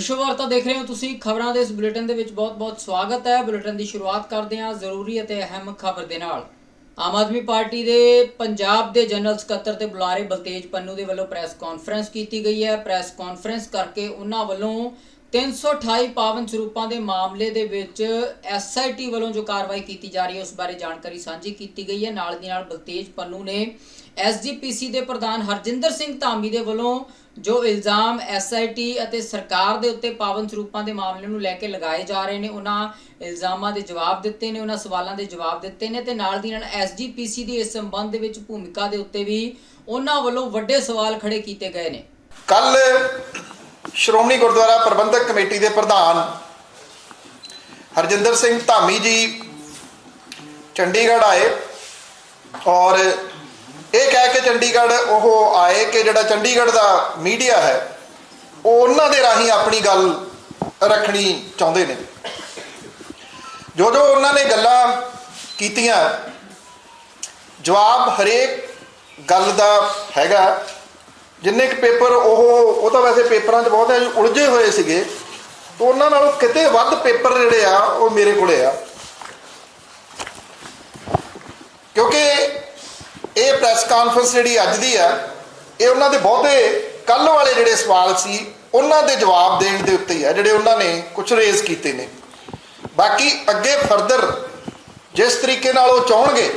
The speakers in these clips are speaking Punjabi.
ਵਿਸ਼ਵ ਵਾਰਤਾ ਦੇਖ ਰਹੇ ਹੋ ਤੁਸੀਂ ਖਬਰਾਂ ਦੇ ਇਸ ਬੁਲੇਟਿਨ ਦੇ ਵਿੱਚ ਬਹੁਤ-ਬਹੁਤ ਸਵਾਗਤ ਹੈ। ਬੁਲੇਟਿਨ ਦੀ ਸ਼ੁਰੂਆਤ ਕਰਦੇ ਹਾਂ ਜ਼ਰੂਰੀ ਅਤੇ ਅਹਿਮ ਖਬਰ ਦੇ ਨਾਲ। ਆਮ ਆਦਮੀ ਪਾਰਟੀ ਦੇ ਪੰਜਾਬ ਦੇ ਜਨਰਲ ਸਕੱਤਰ ਤੇ ਬੁਲਾਰੇ ਬਲਤੇਜ ਪੰਨੂ ਦੇ ਵੱਲੋਂ ਪ੍ਰੈਸ ਕਾਨਫਰੰਸ ਕੀਤੀ ਗਈ ਹੈ। ਪ੍ਰੈਸ ਕਾਨਫਰੰਸ ਕਰਕੇ ਉਹਨਾਂ ਵੱਲੋਂ 328 ਪਾਵਨ ਸਰੂਪਾਂ ਦੇ ਮਾਮਲੇ ਦੇ ਵਿੱਚ ਐਸਆਈਟੀ ਵੱਲੋਂ ਜੋ ਕਾਰਵਾਈ ਕੀਤੀ ਜਾ ਰਹੀ ਹੈ, ਉਸ ਬਾਰੇ ਜਾਣਕਾਰੀ ਸਾਂਝੀ ਕੀਤੀ ਗਈ ਹੈ। ਨਾਲ ਦੀ ਨਾਲ ਬਲਤੇਜ ਪੰਨੂ ਨੇ ਐਸਜੀਪੀਸੀ ਦੇ ਪ੍ਰਧਾਨ ਹਰਜਿੰਦਰ ਸਿੰਘ ਧਾਮੀ ਦੇ ਵੱਲੋਂ ਜੋ ਇਲਜ਼ਾਮ ਐਸਆਈਟੀ ਅਤੇ ਸਰਕਾਰ ਦੇ ਉੱਤੇ ਪਾਵਨ ਸਰੂਪਾਂ ਦੇ ਮਾਮਲੇ ਨੂੰ ਲੈ ਕੇ ਲਗਾਏ ਜਾ ਰਹੇ ਨੇ, ਉਹਨਾਂ ਇਲਜ਼ਾਮਾਂ ਦੇ ਜਵਾਬ ਦਿੱਤੇ ਨੇ, ਉਹਨਾਂ ਸਵਾਲਾਂ ਦੇ ਜਵਾਬ ਦਿੱਤੇ ਨੇ ਤੇ ਨਾਲ ਦੀ ਨਾਲ ਐਸਜੀਪੀਸੀ ਦੀ ਇਸ ਸੰਬੰਧ ਦੇ ਵਿੱਚ ਭੂਮਿਕਾ ਦੇ ਉੱਤੇ ਵੀ ਉਹਨਾਂ ਵੱਲੋਂ ਵੱਡੇ ਸਵਾਲ ਖੜੇ ਕੀਤੇ ਗਏ ਨੇ। ਕੱਲ ਸ਼੍ਰੋਮਣੀ ਗੁਰਦੁਆਰਾ ਪ੍ਰਬੰਧਕ ਕਮੇਟੀ ਦੇ ਪ੍ਰਧਾਨ ਹਰਜਿੰਦਰ ਸਿੰਘ ਧਾਮੀ ਜੀ ਚੰਡੀਗੜ੍ਹ ਆਏ ਔਰ ਇਹ ਕਹਿ ਕੇ ਚੰਡੀਗੜ੍ਹ ਉਹ ਆਏ ਕਿ ਜਿਹੜਾ ਚੰਡੀਗੜ੍ਹ ਦਾ ਮੀਡੀਆ ਹੈ, ਉਹ ਉਹਨਾਂ ਦੇ ਰਾਹੀਂ ਆਪਣੀ ਗੱਲ ਰੱਖਣੀ ਚਾਹੁੰਦੇ ਨੇ। ਜੋ ਜੋ ਉਹਨਾਂ ਨੇ ਗੱਲਾਂ ਕੀਤੀਆਂ, ਜਵਾਬ ਹਰੇਕ ਗੱਲ ਦਾ ਹੈਗਾ। ਜਿੰਨੇ ਕੁ ਪੇਪਰ ਉਹ ਉਹ ਤਾਂ ਵੈਸੇ ਪੇਪਰਾਂ 'ਚ ਬਹੁਤ ਹੈ ਉਲਝੇ ਹੋਏ ਸੀਗੇ। ਤਾਂ ਉਹਨਾਂ ਨਾਲੋਂ ਕਿਤੇ ਵੱਧ ਪੇਪਰ ਜਿਹੜੇ ਆ, ਉਹ ਮੇਰੇ ਕੋਲੇ ਆ। ਕਿਉਂਕਿ ਇਹ ਪ੍ਰੈਸ ਕਾਨਫਰੰਸ ਜਿਹੜੀ ਅੱਜ ਦੀ ਆ, ਇਹ ਉਹਨਾਂ ਦੇ ਬਹੁਤੇ ਕੱਲ ਵਾਲੇ ਜਿਹੜੇ ਸਵਾਲ ਸੀ, ਉਹਨਾਂ ਦੇ ਜਵਾਬ ਦੇਣ ਦੇ ਉੱਤੇ ਹੀ ਆ, ਜਿਹੜੇ ਉਹਨਾਂ ਨੇ ਕੁਝ ਰੇਜ਼ ਕੀਤੇ ਨੇ। ਬਾਕੀ ਅੱਗੇ ਫਰਦਰ ਜਿਸ ਤਰੀਕੇ ਨਾਲ ਉਹ ਚਾਹਣਗੇ,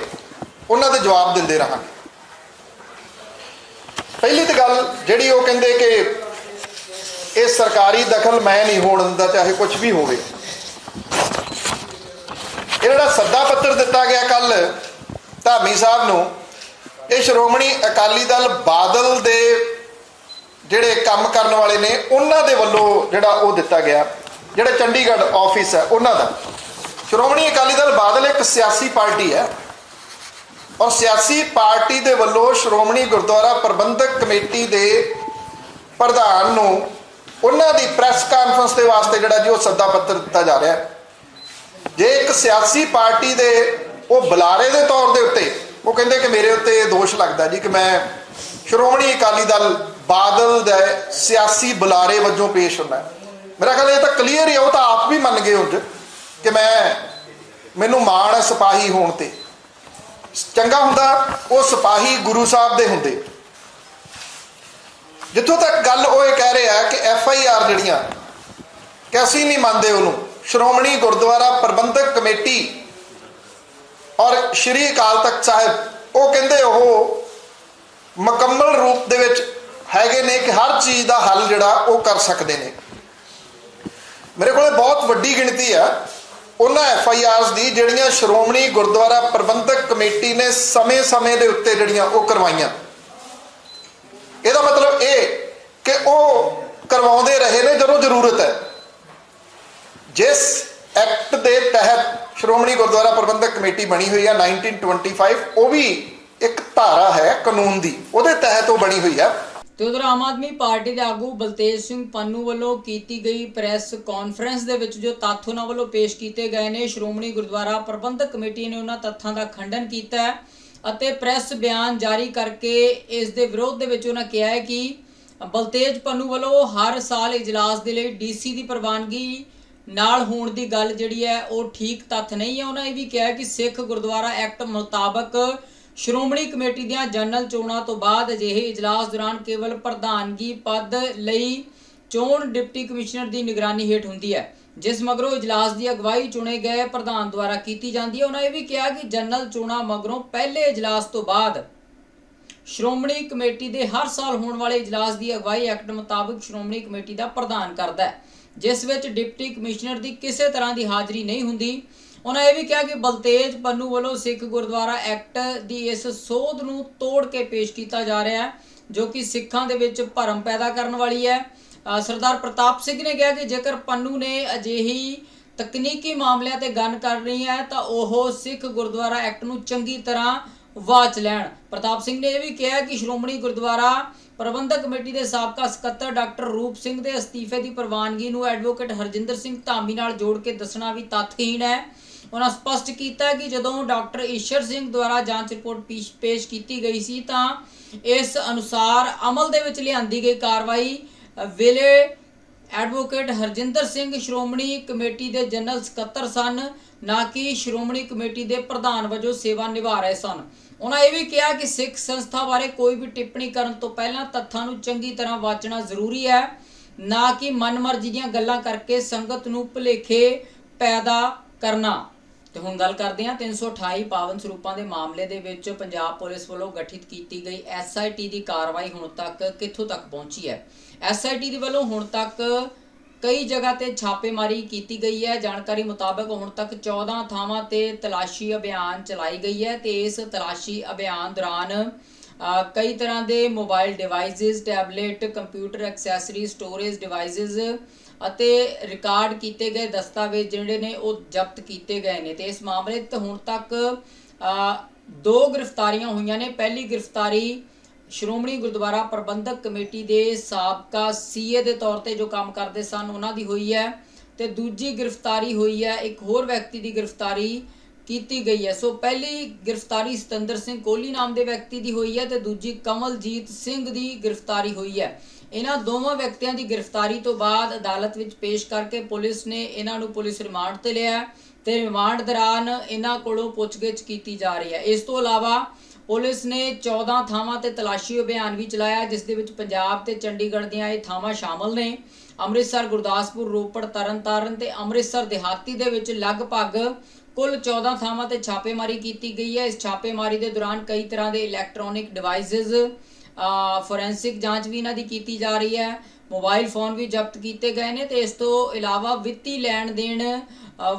ਉਹਨਾਂ ਦੇ ਜਵਾਬ ਦਿੰਦੇ ਰਹਾਂਗੇ। ਪਹਿਲੀ ਤਾਂ ਗੱਲ ਜਿਹੜੀ ਉਹ ਕਹਿੰਦੇ ਕਿ ਇਹ ਸਰਕਾਰੀ ਦਖਲ ਮੈਂ ਨਹੀਂ ਹੋਣ ਦਿੰਦਾ, ਚਾਹੇ ਕੁਝ ਵੀ ਹੋਵੇ। ਇਹ ਜਿਹੜਾ ਸੱਦਾ ਪੱਤਰ ਦਿੱਤਾ ਗਿਆ ਕੱਲ ਧਾਮੀ ਸਾਹਿਬ ਨੂੰ, ਇਹ ਸ਼੍ਰੋਮਣੀ ਅਕਾਲੀ ਦਲ ਬਾਦਲ ਦੇ ਜਿਹੜੇ ਕੰਮ ਕਰਨ ਵਾਲੇ ਨੇ, ਉਹਨਾਂ ਦੇ ਵੱਲੋਂ ਜਿਹੜਾ ਉਹ ਦਿੱਤਾ ਗਿਆ। ਜਿਹੜਾ ਚੰਡੀਗੜ੍ਹ ਆਫਿਸ ਹੈ, ਉਹਨਾਂ ਦਾ। ਸ਼੍ਰੋਮਣੀ ਅਕਾਲੀ ਦਲ ਬਾਦਲ ਇੱਕ ਸਿਆਸੀ ਪਾਰਟੀ ਹੈ। ਔਰ ਸਿਆਸੀ ਪਾਰਟੀ ਦੇ ਵੱਲੋਂ ਸ਼੍ਰੋਮਣੀ ਗੁਰਦੁਆਰਾ ਪ੍ਰਬੰਧਕ ਕਮੇਟੀ ਦੇ ਪ੍ਰਧਾਨ ਨੂੰ ਉਹਨਾਂ ਦੀ ਪ੍ਰੈਸ ਕਾਨਫਰੰਸ ਦੇ ਵਾਸਤੇ ਜਿਹੜਾ ਜੀ ਉਹ ਸੱਦਾ ਪੱਤਰ ਦਿੱਤਾ ਜਾ ਰਿਹਾ ਹੈ। ਜੇ ਇੱਕ ਸਿਆਸੀ ਪਾਰਟੀ ਦੇ ਉਹ ਬੁਲਾਰੇ ਦੇ ਤੌਰ ਦੇ ਉੱਤੇ ਉਹ ਕਹਿੰਦੇ ਕਿ ਮੇਰੇ ਉੱਤੇ ਇਹ ਦੋਸ਼ ਲੱਗਦਾ ਜੀ ਕਿ ਮੈਂ ਸ਼੍ਰੋਮਣੀ ਅਕਾਲੀ ਦਲ ਬਾਦਲ ਦੇ ਸਿਆਸੀ ਬੁਲਾਰੇ ਵਜੋਂ ਪੇਸ਼ ਹੁੰਦਾ। ਮੇਰਾ ਖਿਆਲ ਇਹ ਤਾਂ ਕਲੀਅਰ ਹੀ ਆ, ਉਹ ਤਾਂ ਆਪ ਵੀ ਮੰਨ ਗਏ ਉਂਝ ਕਿ ਮੈਂ, ਮੈਨੂੰ ਮਾਣ ਹੈ ਸਿਪਾਹੀ ਹੋਣ ਤੇ। ਚੰਗਾ ਹੁੰਦਾ, ਉਹ ਸਿਪਾਹੀ ਗੁਰੂ ਸਾਹਿਬ ਦੇ ਹੁੰਦੇ। ਜਿੱਥੋਂ ਤੱਕ ਗੱਲ ਉਹ ਇਹ ਕਹਿ ਰਿਹਾ ਕਿ ਐਫ ਆਈ ਆਰ ਜਿਹੜੀਆਂ, ਕਿ ਅਸੀਂ ਨਹੀਂ ਮੰਨਦੇ ਉਹਨੂੰ, ਸ਼੍ਰੋਮਣੀ ਗੁਰਦੁਆਰਾ ਪ੍ਰਬੰਧਕ ਕਮੇਟੀ ਔਰ ਸ਼੍ਰੀ ਅਕਾਲ ਤਖਤ ਸਾਹਿਬ, ਉਹ ਕਹਿੰਦੇ ਉਹ ਮੁਕੰਮਲ ਰੂਪ ਦੇ ਵਿੱਚ ਹੈਗੇ ਨੇ ਕਿ ਹਰ ਚੀਜ਼ ਦਾ ਹੱਲ ਜਿਹੜਾ ਉਹ ਕਰ ਸਕਦੇ ਨੇ। ਮੇਰੇ ਕੋਲੇ ਬਹੁਤ ਵੱਡੀ ਗਿਣਤੀ ਆ। ਉਹਨਾਂ ਐਫ ਆਈ ਆਰਸ ਦੀ ਜਿਹੜੀਆਂ ਸ਼੍ਰੋਮਣੀ ਗੁਰਦੁਆਰਾ ਪ੍ਰਬੰਧਕ ਕਮੇਟੀ ਨੇ ਸਮੇਂ-ਸਮੇਂ ਦੇ ਉੱਤੇ ਜਿਹੜੀਆਂ ਉਹ ਕਰਵਾਈਆਂ। ਇਹਦਾ ਮਤਲਬ ਇਹ ਕਿ ਉਹ ਕਰਵਾਉਂਦੇ ਰਹੇ ਨੇ ਜਦੋਂ ਜ਼ਰੂਰਤ ਹੈ। ਜਿਸ ਐਕਟ ਦੇ ਤਹਿਤ ਸ਼੍ਰੋਮਣੀ ਗੁਰਦੁਆਰਾ ਪ੍ਰਬੰਧਕ ਕਮੇਟੀ ਬਣੀ ਹੋਈ ਹੈ 1925 ਉਹ ਵੀ ਇੱਕ ਧਾਰਾ ਹੈ ਕਾਨੂੰਨ ਦੀ। ਉਹਦੇ ਤਹਿਤ ਉਹ ਬਣੀ ਹੋਈ ਹੈ। ਤੇ ਉਧਰ ਆਮ ਆਦਮੀ ਪਾਰਟੀ ਦੇ ਆਗੂ ਬਲਤੇਜ ਸਿੰਘ ਪੰਨੂ ਵੱਲੋਂ ਕੀਤੀ ਗਈ ਪ੍ਰੈਸ ਕਾਨਫਰੰਸ ਦੇ ਵਿੱਚ ਜੋ ਤੱਥ ਉਹਨਾਂ ਵੱਲੋਂ ਪੇਸ਼ ਕੀਤੇ ਗਏ ਨੇ, ਸ਼੍ਰੋਮਣੀ ਗੁਰਦੁਆਰਾ ਪ੍ਰਬੰਧਕ ਕਮੇਟੀ ਨੇ ਉਹਨਾਂ ਤੱਥਾਂ ਦਾ ਖੰਡਨ ਕੀਤਾ ਹੈ ਅਤੇ ਪ੍ਰੈਸ ਬਿਆਨ ਜਾਰੀ ਕਰਕੇ ਇਸ ਦੇ ਵਿਰੋਧ ਦੇ ਵਿੱਚ ਉਹਨਾਂ ਕਿਹਾ ਹੈ ਕਿ ਬਲਤੇਜ ਪੰਨੂ ਵੱਲੋਂ ਹਰ ਸਾਲ ਇਜਲਾਸ ਦੇ ਲਈ ਡੀਸੀ ਦੀ ਪ੍ਰਵਾਨਗੀ ਨਾਲ ਹੋਣ ਦੀ ਗੱਲ ਜਿਹੜੀ ਹੈ, ਉਹ ਠੀਕ ਤੱਥ ਨਹੀਂ ਹੈ। ਉਹਨਾਂ ਇਹ ਵੀ ਕਿਹਾ ਕਿ ਸਿੱਖ ਗੁਰਦੁਆਰਾ ਐਕਟ ਮੁਤਾਬਕ ਸ਼੍ਰੋਮਣੀ ਕਮੇਟੀ ਦੀਆਂ ਜਨਰਲ ਚੋਣਾਂ ਤੋਂ ਬਾਅਦ ਅਜਿਹੇ ਇਜਲਾਸ ਦੌਰਾਨ ਕੇਵਲ ਪ੍ਰਧਾਨਗੀ ਪਦ ਲਈ ਚੋਣ ਡਿਪਟੀ ਕਮਿਸ਼ਨਰ ਦੀ ਨਿਗਰਾਨੀ ਹੇਠ ਹੁੰਦੀ ਹੈ, ਜਿਸ ਮਗਰੋਂ ਇਜਲਾਸ ਦੀ ਅਗਵਾਈ ਚੁਣੇ ਗਏ ਪ੍ਰਧਾਨ ਦੁਆਰਾ ਕੀਤੀ ਜਾਂਦੀ ਹੈ। ਉਹਨਾਂ ਇਹ ਵੀ ਕਿਹਾ ਕਿ ਜਨਰਲ ਚੋਣਾਂ ਮਗਰੋਂ ਪਹਿਲੇ ਇਜਲਾਸ ਤੋਂ ਬਾਅਦ ਸ਼੍ਰੋਮਣੀ ਕਮੇਟੀ ਦੇ ਹਰ ਸਾਲ ਹੋਣ ਵਾਲੇ ਇਜਲਾਸ ਦੀ ਅਗਵਾਈ ਐਕਟ ਮੁਤਾਬਕ ਸ਼੍ਰੋਮਣੀ ਕਮੇਟੀ ਦਾ ਪ੍ਰਧਾਨ ਕਰਦਾ ਹੈ, ਜਿਸ ਵਿੱਚ ਡਿਪਟੀ ਕਮਿਸ਼ਨਰ ਦੀ ਕਿਸੇ ਤਰ੍ਹਾਂ ਦੀ ਹਾਜ਼ਰੀ ਨਹੀਂ ਹੁੰਦੀ। ਉਹਨਾਂ ਇਹ ਵੀ ਕਿਹਾ ਕਿ ਬਲਤੇਜ ਪੰਨੂ ਵੱਲੋਂ ਸਿੱਖ ਗੁਰਦੁਆਰਾ ਐਕਟ ਦੀ ਇਸ ਸੋਧ ਨੂੰ ਤੋੜ ਕੇ ਪੇਸ਼ ਕੀਤਾ ਜਾ ਰਿਹਾ ਹੈ, ਜੋ ਕਿ ਸਿੱਖਾਂ ਦੇ ਵਿੱਚ ਭਰਮ ਪੈਦਾ ਕਰਨ ਵਾਲੀ ਹੈ। ਸਰਦਾਰ ਪ੍ਰਤਾਪ ਸਿੰਘ ਨੇ ਕਿਹਾ ਕਿ ਜੇਕਰ ਪੰਨੂ ਨੇ ਅਜਿਹੀ ਤਕਨੀਕੀ ਮਾਮਲਿਆਂ ਤੇ ਗੱਲ ਕਰਨੀ ਹੈ, ਤਾਂ ਉਹ ਸਿੱਖ ਗੁਰਦੁਆਰਾ ਐਕਟ ਨੂੰ ਚੰਗੀ ਤਰ੍ਹਾਂ ਵਾਚ ਲੈਣ। ਪ੍ਰਤਾਪ ਸਿੰਘ ਨੇ ਇਹ ਵੀ ਕਿਹਾ ਕਿ ਸ਼੍ਰੋਮਣੀ ਗੁਰਦੁਆਰਾ ਪ੍ਰਬੰਧਕ ਕਮੇਟੀ ਦੇ ਸਾਬਕਾ ਸਕੱਤਰ ਡਾਕਟਰ ਰੂਪ ਸਿੰਘ ਦੇ ਅਸਤੀਫੇ ਦੀ ਪ੍ਰਵਾਨਗੀ ਨੂੰ ਐਡਵੋਕੇਟ ਹਰਜਿੰਦਰ ਸਿੰਘ ਧਾਮੀ ਨਾਲ ਜੋੜ ਕੇ ਦੱਸਣਾ ਵੀ ਤੱਥਹੀਣ ਹੈ। ਉਹਨਾਂ ਸਪਸ਼ਟ ਕੀਤਾ ਕਿ ਜਦੋਂ ਡਾਕਟਰ ਈਸ਼ਰ ਸਿੰਘ ਦੁਆਰਾ ਜਾਂਚ ਰਿਪੋਰਟ ਪੇਸ਼- ਪੇਸ਼ ਕੀਤੀ ਗਈ ਸੀ ਤਾਂ ਇਸ ਅਨੁਸਾਰ ਅਮਲ ਦੇ ਵਿੱਚ ਲਿਆਂਦੀ ਗਈ ਕਾਰਵਾਈ ਵੇਲੇ ਐਡਵੋਕੇਟ ਹਰਜਿੰਦਰ ਸਿੰਘ ਸ਼੍ਰੋਮਣੀ ਕਮੇਟੀ ਦੇ ਜਨਰਲ ਸਕੱਤਰ ਸਨ, ਨਾ ਕਿ ਸ਼੍ਰੋਮਣੀ ਕਮੇਟੀ ਦੇ ਪ੍ਰਧਾਨ ਵਜੋਂ ਸੇਵਾ ਨਿਭਾ ਰਹੇ ਸਨ। ਉਹਨਾਂ ਇਹ ਵੀ ਕਿਹਾ ਕਿ ਸਿੱਖ ਸੰਸਥਾ ਬਾਰੇ ਕੋਈ ਵੀ ਟਿੱਪਣੀ ਕਰਨ ਤੋਂ ਪਹਿਲਾਂ ਤੱਥਾਂ ਨੂੰ ਚੰਗੀ ਤਰ੍ਹਾਂ ਵਾਚਣਾ ਜ਼ਰੂਰੀ ਹੈ, ਨਾ ਕਿ ਮਨਮਰਜ਼ੀ ਦੀਆਂ ਗੱਲਾਂ ਕਰਕੇ ਸੰਗਤ ਨੂੰ ਭੁਲੇਖੇ ਪੈਦਾ ਕਰਨਾ। ਤੇ ਹੁਣ ਗੱਲ ਕਰਦੇ ਹਾਂ 328 ਪਾਵਨ ਸਰੂਪਾਂ ਦੇ ਮਾਮਲੇ ਦੇ ਵਿੱਚ ਪੰਜਾਬ ਪੁਲਿਸ ਵੱਲੋਂ ਗਠਿਤ ਕੀਤੀ ਗਈ ਐਸਆਈਟੀ ਦੀ ਕਾਰਵਾਈ ਹੁਣ ਤੱਕ ਕਿੱਥੋਂ ਤੱਕ ਪਹੁੰਚੀ ਹੈ? ਐਸਆਈਟੀ ਦੇ ਵੱਲੋਂ ਹੁਣ ਤੱਕ ਕਈ ਜਗ੍ਹਾ ਤੇ ਛਾਪੇਮਾਰੀ ਕੀਤੀ ਗਈ ਹੈ। ਜਾਣਕਾਰੀ ਮੁਤਾਬਕ ਹੁਣ ਤੱਕ 14 ਥਾਵਾਂ ਤੇ ਤਲਾਸ਼ੀ ਅਭਿਆਨ ਚਲਾਈ ਗਈ ਹੈ ਤੇ ਇਸ ਤਲਾਸ਼ੀ ਅਭਿਆਨ ਦੌਰਾਨ ਕਈ ਤਰ੍ਹਾਂ ਦੇ mobile devices, tablet, computer accessory, storage devices ਅਤੇ ਰਿਕਾਰਡ ਕੀਤੇ ਗਏ ਦਸਤਾਵੇਜ਼ ਜਿਹੜੇ ਨੇ ਉਹ ਜ਼ਬਤ ਕੀਤੇ ਗਏ ਨੇ। ਤੇ ਇਸ ਮਾਮਲੇ 'ਤੇ ਹੁਣ ਤੱਕ ਦੋ ਗ੍ਰਿਫਤਾਰੀਆਂ ਹੋਈਆਂ ਨੇ। ਪਹਿਲੀ ਗ੍ਰਿਫਤਾਰੀ ਸ਼੍ਰੋਮਣੀ ਗੁਰਦੁਆਰਾ ਪ੍ਰਬੰਧਕ ਕਮੇਟੀ ਦੇ ਸਾਬਕਾ ਸੀਏ ਦੇ ਤੌਰ ਤੇ ਜੋ ਕੰਮ ਕਰਦੇ ਸਨ, ਉਹਨਾਂ ਦੀ ਹੋਈ ਹੈ। ਤੇ ਦੂਜੀ ਗ੍ਰਿਫਤਾਰੀ ਹੋਈ ਹੈ, ਇੱਕ ਹੋਰ ਵਿਅਕਤੀ ਦੀ ਗ੍ਰਿਫਤਾਰੀ ਕੀਤੀ ਗਈ ਹੈ। ਸੋ ਪਹਿਲੀ ਗ੍ਰਿਫਤਾਰੀ ਸਤਿੰਦਰ ਸਿੰਘ ਕੋਹਲੀ ਨਾਮ ਦੇ ਵਿਅਕਤੀ ਦੀ ਹੋਈ ਹੈ ਤੇ ਦੂਜੀ ਕਮਲਜੀਤ ਸਿੰਘ ਦੀ ਗ੍ਰਿਫਤਾਰੀ ਹੋਈ ਹੈ। ਇਹਨਾਂ ਦੋਵਾਂ ਵਿਅਕਤੀਆਂ ਦੀ ਗ੍ਰਿਫਤਾਰੀ ਤੋਂ ਬਾਅਦ ਅਦਾਲਤ ਵਿੱਚ ਪੇਸ਼ ਕਰਕੇ ਪੁਲਿਸ ਨੇ ਇਹਨਾਂ ਨੂੰ ਪੁਲਿਸ ਰਿਮਾਂਡ ਤੇ ਲਿਆ ਹੈ ਤੇ ਰਿਮਾਂਡ ਦੌਰਾਨ ਇਹਨਾਂ ਕੋਲੋਂ ਪੁੱਛਗਿੱਛ ਕੀਤੀ ਜਾ ਰਹੀ ਹੈ। ਇਸ ਤੋਂ ਇਲਾਵਾ ਪੁਲਿਸ ਨੇ 14 ਥਾਵਾਂ ਤੇ ਤਲਾਸ਼ੀ ਅਭਿਆਨ ਵੀ ਚਲਾਇਆ ਜਿਸ ਦੇ ਵਿੱਚ ਪੰਜਾਬ ਤੇ ਚੰਡੀਗੜ੍ਹ ਦੀਆਂ ਇਹ ਥਾਵਾਂ ਸ਼ਾਮਲ ਨੇ। ਅੰਮ੍ਰਿਤਸਰ, ਗੁਰਦਾਸਪੁਰ, ਰੋਪੜ, ਤਰਨਤਾਰਨ ਤੇ ਅੰਮ੍ਰਿਤਸਰ ਦਿਹਾਤੀ ਦੇ ਵਿੱਚ ਲਗਭਗ ਕੁੱਲ 14 ਥਾਵਾਂ ਤੇ ਛਾਪੇਮਾਰੀ ਕੀਤੀ ਗਈ ਹੈ। ਇਸ ਛਾਪੇਮਾਰੀ ਦੇ ਦੌਰਾਨ ਕਈ ਤਰ੍ਹਾਂ ਦੇ ਇਲੈਕਟ੍ਰੋਨਿਕ ਡਿਵਾਈਸਸ ਫੋਰੈਂਸਿਕ ਜਾਂਚ ਵੀ ਇਹਨਾਂ ਦੀ ਕੀਤੀ ਜਾ ਰਹੀ ਹੈ। ਮੋਬਾਈਲ ਫੋਨ ਵੀ ਜ਼ਬਤ ਕੀਤੇ ਗਏ ਨੇ ਤੇ ਇਸ ਤੋਂ ਇਲਾਵਾ ਵਿੱਤੀ ਲੈਣ ਦੇਣ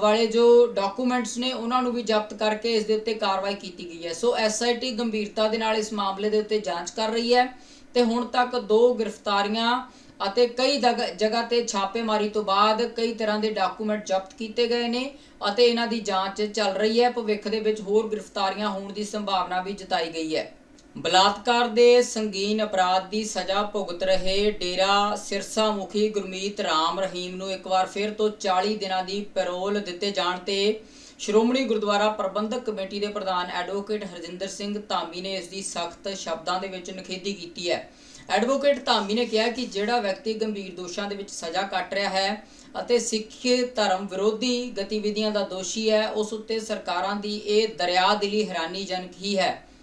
ਵਾਲੇ ਜੋ ਡਾਕੂਮੈਂਟਸ ਨੇ, ਉਹਨਾਂ ਨੂੰ ਵੀ ਜ਼ਬਤ ਕਰਕੇ ਇਸ ਦੇ ਉੱਤੇ ਕਾਰਵਾਈ ਕੀਤੀ ਗਈ ਹੈ। ਸੋ ਐਸਆਈਟੀ ਗੰਭੀਰਤਾ ਦੇ ਨਾਲ ਇਸ ਮਾਮਲੇ ਦੇ ਉੱਤੇ ਜਾਂਚ ਕਰ ਰਹੀ ਹੈ ਤੇ ਹੁਣ ਤੱਕ ਦੋ ਗ੍ਰਿਫਤਾਰੀਆਂ ਅਤੇ ਕਈ ਦਗ- ਜਗ੍ਹਾ ਤੇ ਛਾਪੇਮਾਰੀ ਤੋਂ ਬਾਅਦ ਕਈ ਤਰ੍ਹਾਂ ਦੇ ਡਾਕੂਮੈਂਟ ਜ਼ਬਤ ਕੀਤੇ ਗਏ ਨੇ ਅਤੇ ਇਹਨਾਂ ਦੀ ਜਾਂਚ ਚੱਲ ਰਹੀ ਹੈ। ਭਵਿੱਖ ਦੇ ਵਿੱਚ ਹੋਰ ਗ੍ਰਿਫਤਾਰੀਆਂ ਹੋਣ ਦੀ ਸੰਭਾਵਨਾ ਵੀ ਜਤਾਈ ਗਈ ਹੈ। ਬਲਾਤਕਾਰ ਦੇ ਸੰਗੀਨ ਅਪਰਾਧ ਦੀ ਸਜ਼ਾ ਭੁਗਤ ਰਹੇ ਡੇਰਾ ਸਿਰਸਾ ਮੁਖੀ ਗੁਰਮੀਤ ਰਾਮ ਰਹੀਮ ਨੂੰ ਇੱਕ ਵਾਰ ਫਿਰ ਤੋਂ 40 ਦਿਨਾਂ ਦੀ ਪੈਰੋਲ ਦਿੱਤੇ ਜਾਣ ਤੇ ਸ਼੍ਰੋਮਣੀ ਗੁਰਦੁਆਰਾ ਪ੍ਰਬੰਧਕ ਕਮੇਟੀ ਦੇ ਪ੍ਰਧਾਨ ਐਡਵੋਕੇਟ ਹਰਜਿੰਦਰ ਸਿੰਘ ਧਾਮੀ ਨੇ ਇਸ ਦੀ ਸਖਤ ਸ਼ਬਦਾਂ ਦੇ ਵਿੱਚ ਨਿਖੇਧੀ ਕੀਤੀ ਹੈ। ਐਡਵੋਕੇਟ ਧਾਮੀ ਨੇ ਕਿਹਾ ਕਿ ਜਿਹੜਾ ਵਿਅਕਤੀ ਗੰਭੀਰ ਦੋਸ਼ਾਂ ਦੇ ਵਿੱਚ ਸਜ਼ਾ ਕੱਟ ਰਿਹਾ ਹੈ ਅਤੇ ਸਿੱਖ ਧਰਮ ਵਿਰੋਧੀ ਗਤੀਵਿਧੀਆਂ ਦਾ ਦੋਸ਼ੀ ਹੈ, ਉਸ ਉੱਤੇ ਸਰਕਾਰਾਂ ਦੀ ਇਹ ਦਰਿਆਦਿਲੀ ਹੈਰਾਨੀਜਨਕ ਹੀ ਹੈ।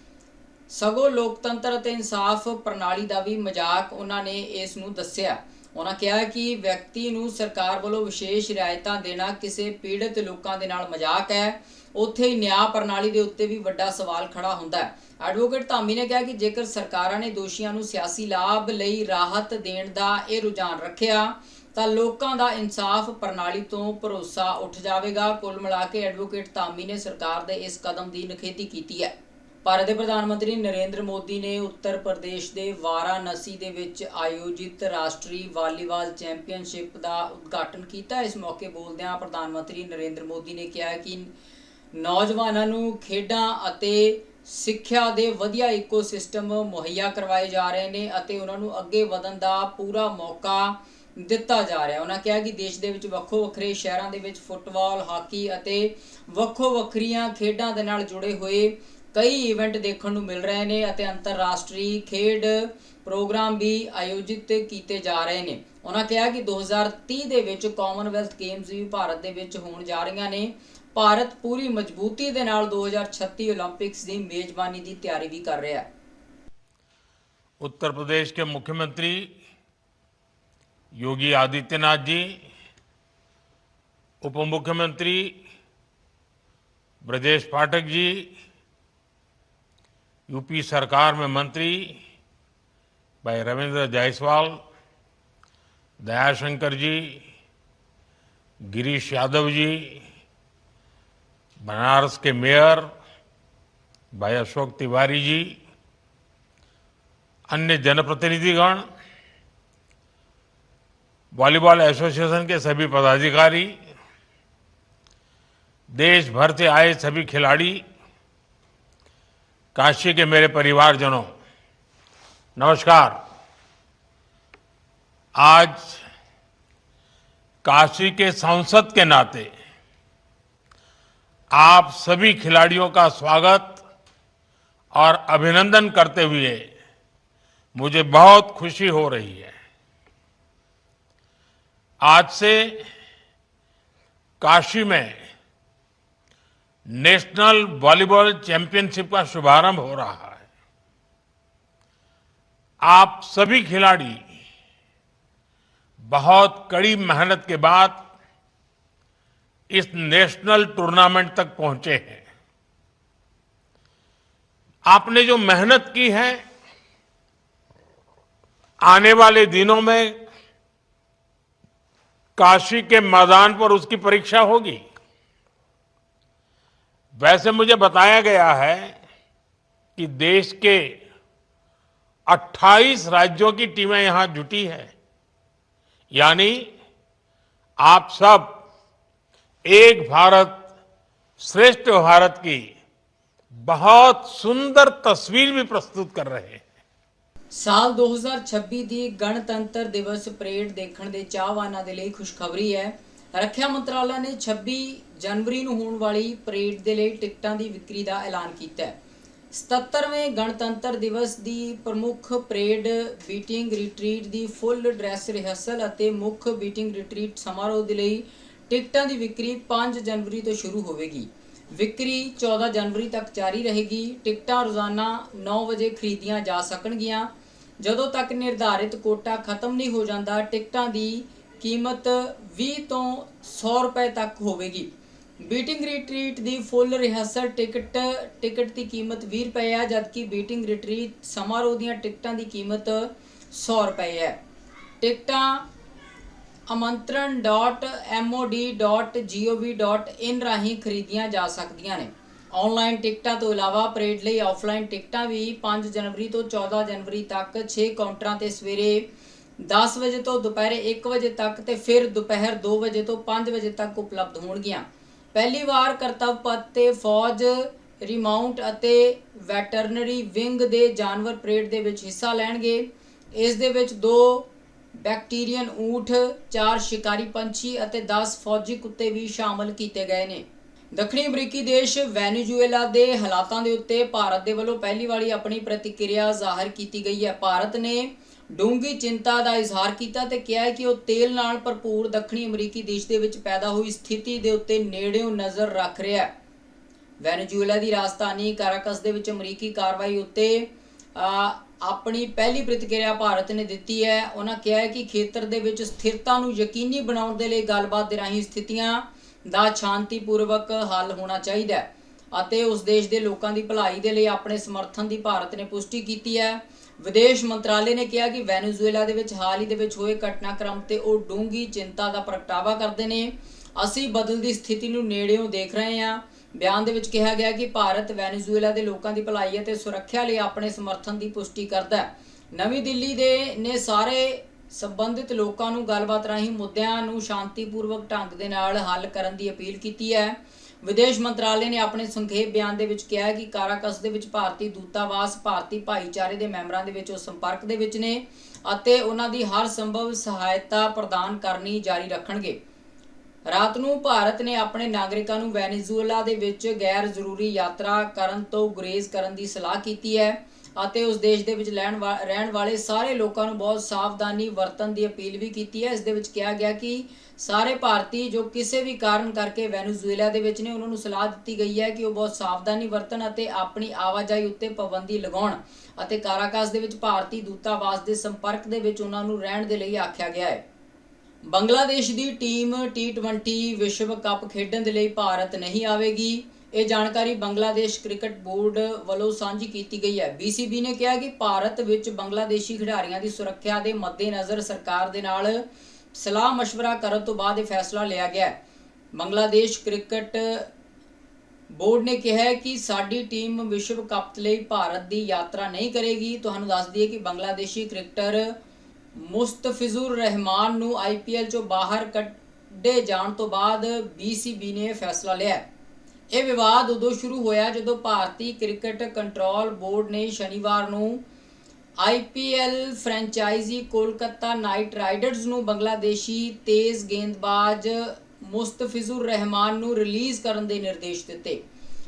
ਸਗੋਂ ਲੋਕਤੰਤਰ ਅਤੇ ਇਨਸਾਫ ਪ੍ਰਣਾਲੀ ਦਾ ਵੀ ਮਜ਼ਾਕ ਉਹਨਾਂ ਨੇ ਇਸ ਨੂੰ ਦੱਸਿਆ। ਉਹਨਾਂ ਕਿਹਾ ਕਿ ਵਿਅਕਤੀ ਨੂੰ ਸਰਕਾਰ ਵੱਲੋਂ ਵਿਸ਼ੇਸ਼ ਰਿਆਇਤਾਂ ਦੇਣਾ ਕਿਸੇ ਪੀੜਤ ਲੋਕਾਂ ਦੇ ਨਾਲ ਮਜ਼ਾਕ ਹੈ। ਉੱਥੇ ਹੀ ਨਿਆਂ ਪ੍ਰਣਾਲੀ ਦੇ ਉੱਤੇ ਵੀ ਵੱਡਾ ਸਵਾਲ ਖੜਾ ਹੁੰਦਾ ਹੈ। ਐਡਵੋਕੇਟ ਧਾਮੀ ਨੇ ਕਿਹਾ ਕਿ ਜੇਕਰ ਸਰਕਾਰਾਂ ਨੇ ਦੋਸ਼ੀਆਂ ਨੂੰ ਸਿਆਸੀ ਲਾਭ ਲਈ ਰਾਹਤ ਦੇਣ ਦਾ ਇਹ ਰੁਝਾਨ ਰੱਖਿਆ, ਤਾਂ ਲੋਕਾਂ ਦਾ ਇਨਸਾਫ ਪ੍ਰਣਾਲੀ ਤੋਂ ਭਰੋਸਾ ਉੱਠ ਜਾਵੇਗਾ। ਕੁੱਲ ਮਿਲਾ ਕੇ ਐਡਵੋਕੇਟ ਧਾਮੀ ਨੇ ਸਰਕਾਰ ਦੇ ਇਸ ਕਦਮ ਦੀ ਨਿਖੇਧੀ ਕੀਤੀ ਹੈ। ਭਾਰਤ ਦੇ ਪ੍ਰਧਾਨ ਮੰਤਰੀ ਨਰਿੰਦਰ ਮੋਦੀ ਨੇ ਉੱਤਰ ਪ੍ਰਦੇਸ਼ ਦੇ ਵਾਰਾਣਸੀ ਦੇ ਵਿੱਚ ਆਯੋਜਿਤ ਰਾਸ਼ਟਰੀ ਵਾਲੀਬਾਲ ਚੈਂਪੀਅਨਸ਼ਿਪ ਦਾ ਉਦਘਾਟਨ ਕੀਤਾ। ਇਸ ਮੌਕੇ ਬੋਲਦਿਆਂ ਪ੍ਰਧਾਨ ਮੰਤਰੀ ਨਰਿੰਦਰ ਮੋਦੀ ਨੇ ਕਿਹਾ ਕਿ ਨੌਜਵਾਨਾਂ ਨੂੰ ਖੇਡਾਂ ਅਤੇ ਸਿੱਖਿਆ ਦੇ ਵਧੀਆ ਇਕੋਸਿਸਟਮ ਮੁਹੱਈਆ ਕਰਵਾਏ ਜਾ ਰਹੇ ਨੇ ਅਤੇ ਉਹਨਾਂ ਨੂੰ ਅੱਗੇ ਵਧਣ ਦਾ ਪੂਰਾ ਮੌਕਾ ਦਿੱਤਾ ਜਾ ਰਿਹਾ ਉਹਨਾਂ ਕਿਹਾ ਕਿ ਦੇਸ਼ ਦੇ ਵਿੱਚ ਵੱਖੋ ਵੱਖਰੇ ਸ਼ਹਿਰਾਂ ਦੇ ਵਿੱਚ ਫੁੱਟਬਾਲ, ਹਾਕੀ ਅਤੇ ਵੱਖੋ ਵੱਖਰੀਆਂ ਖੇਡਾਂ ਦੇ ਨਾਲ ਜੁੜੇ ਹੋਏ ਕਈ ਇਵੈਂਟ ਦੇਖਣ ਨੂੰ ਮਿਲ ਰਹੇ ਨੇ ਅਤੇ ਅੰਤਰਰਾਸ਼ਟਰੀ ਖੇਡ ਪ੍ਰੋਗਰਾਮ ਵੀ ਆਯੋਜਿਤ ਕੀਤੇ ਜਾ ਰਹੇ ਨੇ। ਉਹਨਾਂ ਕਿਹਾ ਕਿ 2030 ਦੇ ਵਿੱਚ ਕਾਮਨਵੈਲਥ ਗੇਮਸ ਵੀ ਭਾਰਤ ਦੇ ਵਿੱਚ ਹੋਣ ਜਾ ਰਹੀਆਂ ਨੇ। ਭਾਰਤ ਪੂਰੀ ਮਜ਼ਬੂਤੀ ਦੇ ਨਾਲ 2036 올림픽स ਦੀ ਮੇਜ਼ਬਾਨੀ ਦੀ ਤਿਆਰੀ ਵੀ ਕਰ ਰਿਹਾ ਹੈ। उत्तर ਮੁੱਖ ਮੰਤਰੀ ਯੋਗੀ योगी ਜੀ, ਉਪ ਮੁੱਖ ਮੰਤਰੀ ਬ੍ਰਜੇਸ਼ पाठक ਜੀ यूपी सरकार में मंत्री भाई रविंद्र जायसवाल, दयाशंकर जी, गिरीश यादव जी, बनारस के मेयर भाई अशोक तिवारी जी, अन्य जनप्रतिनिधिगण, वॉलीबॉल एसोसिएशन के सभी पदाधिकारी देश भर से आए सभी खिलाड़ी काशी के मेरे परिवारजनों, नमस्कार। आज काशी के सांसद के नाते आप सभी खिलाड़ियों का स्वागत और अभिनंदन करते हुए मुझे बहुत खुशी हो रही है। आज से काशी में नेशनल वॉलीबॉल चैंपियनशिप का शुभारंभ हो रहा है। आप सभी खिलाड़ी बहुत कड़ी मेहनत के बाद इस नेशनल टूर्नामेंट तक पहुँचे हैं। आपने जो मेहनत की है, आने वाले दिनों में काशी के मैदान पर उसकी परीक्षा होगी। वैसे मुझे बताया गया है कि देश के 28 राज्यों की टीमें यहां जुटी है यानी आप सब एक भारत श्रेष्ठ भारत की बहुत सुंदर तस्वीर भी प्रस्तुत कर रहे हैं ਸਾਲ 2026 ਦੀ ਗਣਤੰਤਰ ਦਿਵਸ ਪਰੇਡ ਦੇਖਣ ਦੇ ਚਾਹਵਾਨਾਂ ਦੇ ਲਈ ਖੁਸ਼ਖਬਰੀ ਹੈ ਰੱਖਿਆ ਮੰਤਰਾਲਾ ਨੇ 26 ਜਨਵਰੀ ਨੂੰ ਹੋਣ ਵਾਲੀ ਪਰੇਡ ਦੇ ਲਈ ਟਿਕਟਾਂ ਦੀ ਵਿਕਰੀ ਦਾ ਐਲਾਨ ਕੀਤਾ ਹੈ। 77ਵੇਂ ਗਣਤੰਤਰ ਦਿਵਸ ਦੀ ਪ੍ਰਮੁੱਖ ਪਰੇਡ, ਬੀਟਿੰਗ ਰਿਟਰੀਟ ਦੀ ਫੁੱਲ ਡਰੈਸ ਰਿਹਰਸਲ ਅਤੇ ਮੁੱਖ ਬੀਟਿੰਗ ਰਿਟਰੀਟ ਸਮਾਰੋਹ ਦੇ ਲਈ ਟਿਕਟਾਂ ਦੀ ਵਿਕਰੀ 5 ਜਨਵਰੀ ਤੋਂ ਸ਼ੁਰੂ ਹੋਵੇਗੀ। ਵਿਕਰੀ 14 ਜਨਵਰੀ ਤੱਕ ਜਾਰੀ ਰਹੇਗੀ। ਟਿਕਟਾਂ ਰੋਜ਼ਾਨਾ 9 ਵਜੇ ਖਰੀਦੀਆਂ ਜਾ ਸਕਣਗੀਆਂ। ਜਦੋਂ ਤੱਕ ਨਿਰਧਾਰਿਤ ਕੋਟਾ ਖਤਮ ਨਹੀਂ ਹੋ ਜਾਂਦਾ, ਟਿਕਟਾਂ ਦੀ ਕੀਮਤ 20 ਤੋਂ 100 ਰੁਪਏ ਤੱਕ ਹੋਵੇਗੀ। ਬੀਟਿੰਗ ਰਿਟਰੀਟ ਦੀ ਫੁੱਲ ਰਿਹਰਸਲ ਟਿਕਟ ਟਿਕਟ ਦੀ ਕੀਮਤ 20 ਰੁਪਏ ਹੈ ਜਦਕਿ ਬੀਟਿੰਗ ਰਿਟਰੀਟ ਸਮਾਰੋਹ ਦੀਆਂ ਟਿਕਟਾਂ ਦੀ ਕੀਮਤ 100 ਰੁਪਏ ਹੈ ਟਿਕਟਾਂ amantran.mod.gov.in ਰਾਹੀਂ ਖਰੀਦੀਆਂ ਜਾ ਸਕਦੀਆਂ ਨੇ। ਆਨਲਾਈਨ ਟਿਕਟਾਂ ਤੋਂ ਇਲਾਵਾ ਪਰੇਡ ਲਈ ਆਫਲਾਈਨ ਟਿਕਟਾਂ ਵੀ 5 ਜਨਵਰੀ ਤੋਂ 14 ਜਨਵਰੀ ਤੱਕ 6 ਕਾਊਂਟਰਾਂ ਤੇ ਸਵੇਰੇ 10 ਵਜੇ ਤੋਂ ਦੁਪਹਿਰੇ 1 ਵਜੇ ਤੱਕ ਤੇ ਫਿਰ ਦੁਪਹਿਰ 2 ਵਜੇ ਤੋਂ 5 ਵਜੇ ਤੱਕ ਉਪਲਬਧ ਹੋਣਗੀਆਂ। ਪਹਿਲੀ ਵਾਰ ਕਰਤੱਵ ਪਥ ਤੇ ਫੌਜ, ਰਿਮਾਊਂਟ ਅਤੇ ਵੈਟਰਨਰੀ ਵਿੰਗ ਦੇ ਜਾਨਵਰ ਪਰੇਡ ਦੇ ਵਿੱਚ ਹਿੱਸਾ ਲੈਣਗੇ। ਇਸ ਦੇ ਵਿੱਚ ਦੋ ਬੈਕਟੀਰੀਅਨ ਊਠ, ਚਾਰ ਸ਼ਿਕਾਰੀ ਪੰਛੀ ਅਤੇ 10 ਫੌਜੀ ਕੁੱਤੇ ਵੀ ਸ਼ਾਮਲ ਕੀਤੇ ਗਏ ਨੇ। ਦੱਖਣੀ ਅਮਰੀਕੀ ਦੇਸ਼ ਵੈਨੇਜ਼ੁਏਲਾ ਦੇ ਹਾਲਾਤਾਂ ਦੇ ਉੱਤੇ ਭਾਰਤ ਦੇ ਵੱਲੋਂ ਪਹਿਲੀ ਵਾਰੀ ਆਪਣੀ ਪ੍ਰਤੀਕਿਰਿਆ ਜ਼ਾਹਰ ਕੀਤੀ ਗਈ ਹੈ। ਭਾਰਤ ਨੇ ਡੂੰਗੀ ਚਿੰਤਾ ਦਾ ਇਜ਼ਹਾਰ ਕੀਤਾ ਤੇ ਕਿਹਾ ਕਿ ਉਹ ਤੇਲ ਨਾਲ ਭਰਪੂਰ ਦੱਖਣੀ ਅਮਰੀਕੀ ਦੇਸ਼ ਦੇ ਵਿੱਚ ਪੈਦਾ ਹੋਈ ਸਥਿਤੀ ਦੇ ਉੱਤੇ ਨੇੜਿਓਂ ਨਜ਼ਰ ਰੱਖ ਰਿਹਾ ਹੈ। ਵੈਨੇਜ਼ੁਏਲਾ ਦੀ ਰਾਜਧਾਨੀ ਕਾਰਾਕਸ ਦੇ ਵਿੱਚ ਅਮਰੀਕੀ ਕਾਰਵਾਈ ਉੱਤੇ ਆਪਣੀ ਪਹਿਲੀ ਪ੍ਰਤੀਕਿਰਿਆ ਭਾਰਤ ਨੇ ਦਿੱਤੀ ਹੈ। ਉਹਨਾਂ ਕਿਹਾ ਹੈ ਕਿ ਖੇਤਰ ਦੇ ਵਿੱਚ ਸਥਿਰਤਾ ਨੂੰ ਯਕੀਨੀ ਬਣਾਉਣ ਦੇ ਲਈ ਗੱਲਬਾਤ ਦੇ ਰਾਹੀਂ ਸਥਿਤੀਆਂ ਦਾ ਸ਼ਾਂਤੀਪੂਰਵਕ ਹੱਲ ਹੋਣਾ ਚਾਹੀਦਾ ਹੈ ਅਤੇ ਉਸ ਦੇਸ਼ ਦੇ ਲੋਕਾਂ ਦੀ ਭਲਾਈ ਦੇ ਲਈ ਆਪਣੇ ਸਮਰਥਨ ਦੀ ਭਾਰਤ ਨੇ ਪੁਸ਼ਟੀ ਕੀਤੀ ਹੈ। ਵਿਦੇਸ਼ ਮੰਤਰਾਲੇ ਨੇ ਕਿਹਾ ਕਿ ਵੈਨੇਜ਼ੁਏਲਾ ਦੇ ਵਿੱਚ ਹਾਲ ਹੀ ਦੇ ਵਿੱਚ ਹੋਏ ਘਟਨਾਕ੍ਰਮ ਤੇ ਉਹ ਡੂੰਗੀ ਚਿੰਤਾ ਦਾ ਪ੍ਰਗਟਾਵਾ ਕਰਦੇ ਨੇ। ਅਸੀਂ ਬਦਲਦੀ ਸਥਿਤੀ ਨੂੰ ਨੇੜਿਓਂ ਦੇਖ ਰਹੇ ਹਾਂ। ਬਿਆਨ ਦੇ ਵਿੱਚ ਕਿਹਾ ਗਿਆ ਕਿ ਭਾਰਤ ਵੈਨੇਜ਼ੁਏਲਾ ਦੇ ਲੋਕਾਂ ਦੀ ਭਲਾਈ ਅਤੇ ਸੁਰੱਖਿਆ ਲਈ ਆਪਣੇ ਸਮਰਥਨ ਦੀ ਪੁਸ਼ਟੀ ਕਰਦਾ ਹੈ। ਨਵੀਂ ਦਿੱਲੀ ਦੇ ਨੇ ਸਾਰੇ ਸੰਬੰਧਿਤ ਲੋਕਾਂ ਨੂੰ ਗੱਲਬਾਤ ਰਾਹੀਂ ਮੁੱਦਿਆਂ ਨੂੰ ਸ਼ਾਂਤੀਪੂਰਵਕ ਢੰਗ ਦੇ ਨਾਲ ਹੱਲ ਕਰਨ ਦੀ ਅਪੀਲ ਕੀਤੀ ਹੈ। ਵਿਦੇਸ਼ ਮੰਤਰਾਲੇ ਨੇ ਆਪਣੇ ਸੰਖੇਪ ਬਿਆਨ ਦੇ ਵਿੱਚ ਕਿਹਾ ਹੈ ਕਿ ਕਾਰਾਕਸ ਦੇ ਵਿੱਚ ਭਾਰਤੀ ਦੂਤਾਵਾਸ, ਭਾਰਤੀ ਭਾਈਚਾਰੇ ਦੇ ਮੈਂਬਰਾਂ ਦੇ ਵਿੱਚ ਉਹ ਸੰਪਰਕ ਦੇ ਵਿੱਚ ਨੇ ਅਤੇ ਉਹਨਾਂ ਦੀ ਹਰ ਸੰਭਵ ਸਹਾਇਤਾ ਪ੍ਰਦਾਨ ਕਰਨੀ ਜਾਰੀ ਰੱਖਣਗੇ। ਰਾਤ ਨੂੰ ਭਾਰਤ ਨੇ ਆਪਣੇ ਨਾਗਰਿਕਾਂ ਨੂੰ ਵੈਨੇਜ਼ੁਏਲਾ ਦੇ ਵਿੱਚ ਗੈਰ ਜ਼ਰੂਰੀ ਯਾਤਰਾ ਕਰਨ ਤੋਂ ਗੁਰੇਜ਼ ਕਰਨ ਦੀ ਸਲਾਹ ਕੀਤੀ ਹੈ। ਅਤੇ ਉਸ ਦੇਸ਼ ਦੇ ਵਿੱਚ ਲੈਣ ਵਾ- ਰਹਿਣ ਵਾਲੇ ਸਾਰੇ ਲੋਕਾਂ ਨੂੰ ਬਹੁਤ ਸਾਵਧਾਨੀ ਵਰਤਣ ਦੀ ਅਪੀਲ ਵੀ ਕੀਤੀ ਹੈ। ਇਸ ਦੇ ਵਿੱਚ ਕਿਹਾ ਗਿਆ ਕਿ ਸਾਰੇ ਭਾਰਤੀ ਜੋ ਕਿਸੇ ਵੀ ਕਾਰਨ ਕਰਕੇ ਵੈਨੇਜ਼ੁਏਲਾ ਦੇ ਵਿੱਚ ਨੇ, ਉਹਨਾਂ ਨੂੰ ਸਲਾਹ ਦਿੱਤੀ ਗਈ ਹੈ ਕਿ ਉਹ ਬਹੁਤ ਸਾਵਧਾਨੀ ਵਰਤਣ ਅਤੇ ਆਪਣੀ ਆਵਾਜਾਈ ਉੱਤੇ ਪਾਬੰਦੀ ਲਗਾਉਣ ਅਤੇ ਕਾਰਾਕਾਸ ਦੇ ਵਿੱਚ ਭਾਰਤੀ ਦੂਤਾਵਾਸ ਦੇ ਸੰਪਰਕ ਦੇ ਵਿੱਚ ਉਹਨਾਂ ਨੂੰ ਰਹਿਣ ਦੇ ਲਈ ਆਖਿਆ ਗਿਆ ਹੈ। ਬੰਗਲਾਦੇਸ਼ ਦੀ ਟੀਮ T20 ਵਿਸ਼ਵ ਕੱਪ ਖੇਡਣ ਦੇ ਲਈ ਭਾਰਤ ਨਹੀਂ ਆਵੇਗੀ। ਇਹ ਜਾਣਕਾਰੀ ਬੰਗਲਾਦੇਸ਼ ਕ੍ਰਿਕਟ ਬੋਰਡ ਵੱਲੋਂ ਸਾਂਝੀ ਕੀਤੀ ਗਈ ਹੈ। BCB ਨੇ ਕਿਹਾ ਕਿ ਭਾਰਤ ਵਿੱਚ ਬੰਗਲਾਦੇਸ਼ੀ ਖਿਡਾਰੀਆਂ ਦੀ ਸੁਰੱਖਿਆ ਦੇ ਮੱਦੇਨਜ਼ਰ ਸਰਕਾਰ ਦੇ ਨਾਲ ਸਲਾਹ مشਵਰਾ ਕਰਨ ਤੋਂ ਬਾਅਦ ਇਹ ਫੈਸਲਾ ਲਿਆ ਗਿਆ ਹੈ। ਬੰਗਲਾਦੇਸ਼ ਕ੍ਰਿਕਟ ਬੋਰਡ ਨੇ ਕਿਹਾ ਹੈ ਕਿ ਸਾਡੀ ਟੀਮ ਵਿਸ਼ਵ ਕੱਪ ਲਈ ਭਾਰਤ ਦੀ ਯਾਤਰਾ ਨਹੀਂ ਕਰੇਗੀ। ਤੁਹਾਨੂੰ ਦੱਸ ਦਈਏ ਕਿ ਬੰਗਲਾਦੇਸ਼ੀ ਕ੍ਰਿਕਟਰ ਮੁਸਤਫਿਜ਼ੁਰ ਰਹਿਮਾਨ ਨੂੰ ਆਈਪੀਐਲ ਚੋਂ ਬਾਹਰ ਕੱਢੇ ਜਾਣ ਤੋਂ ਬਾਅਦ BCB ਨੇ ਫੈਸਲਾ ਲਿਆ ਹੈ। ਇਹ ਵਿਵਾਦ ਉਦੋਂ ਸ਼ੁਰੂ ਹੋਇਆ ਜਦੋਂ ਭਾਰਤੀ ਕ੍ਰਿਕਟ ਕੰਟਰੋਲ ਬੋਰਡ ਨੇ ਸ਼ਨੀਵਾਰ ਨੂੰ IPL franchise Kolkata knight riders ਨੂੰ ਬੰਗਲਾਦੇਸ਼ੀ ਤੇਜ਼ ਗੇਂਦਬਾਜ਼ ਮੁਸਤਫਿਜ਼ੁਰ ਰਹਿਮਾਨ ਨੂੰ ਰਿਲੀਜ਼ ਕਰਨ ਦੇ ਨਿਰਦੇਸ਼ ਦਿੱਤੇ।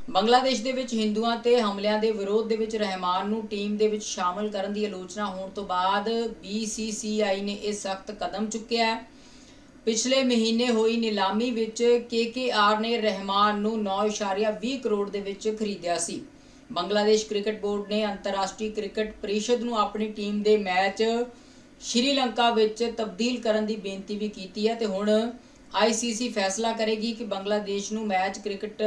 ਬੰਗਲਾਦੇਸ਼ ਦੇ ਵਿੱਚ ਹਿੰਦੂਆਂ ਤੇ ਹਮਲਿਆਂ ਦੇ ਵਿਰੋਧ ਦੇ ਵਿੱਚ ਰਹਿਮਾਨ ਨੂੰ ਟੀਮ ਦੇ ਵਿੱਚ ਸ਼ਾਮਲ ਕਰਨ ਦੀ ਆਲੋਚਨਾ ਹੋਣ ਤੋਂ ਬਾਅਦ BCCI ਨੇ ਇਹ ਸਖਤ ਕਦਮ ਚੁੱਕਿਆ ਹੈ। ਪਿਛਲੇ ਮਹੀਨੇ ਹੋਈ ਨਿਲਾਮੀ ਵਿੱਚ KKR ਨੇ ਰਹਿਮਾਨ ਨੂੰ 9.20 ਕਰੋੜ ਦੇ ਵਿੱਚ ਖਰੀਦਿਆ ਸੀ। ਬੰਗਲਾਦੇਸ਼ ਕ੍ਰਿਕਟ ਬੋਰਡ ਨੇ ਅੰਤਰਰਾਸ਼ਟਰੀ ਕ੍ਰਿਕਟ ਪਰਿਸ਼ਦ ਨੂੰ ਆਪਣੀ ਟੀਮ ਦੇ ਮੈਚ ਸ਼੍ਰੀਲੰਕਾ ਵਿੱਚ ਤਬਦੀਲ ਕਰਨ ਦੀ ਬੇਨਤੀ ਵੀ ਕੀਤੀ ਹੈ ਤੇ ਹੁਣ ICC ਫੈਸਲਾ ਕਰੇਗੀ ਕਿ ਬੰਗਲਾਦੇਸ਼ ਨੂੰ ਮੈਚ ਕ੍ਰਿਕਟ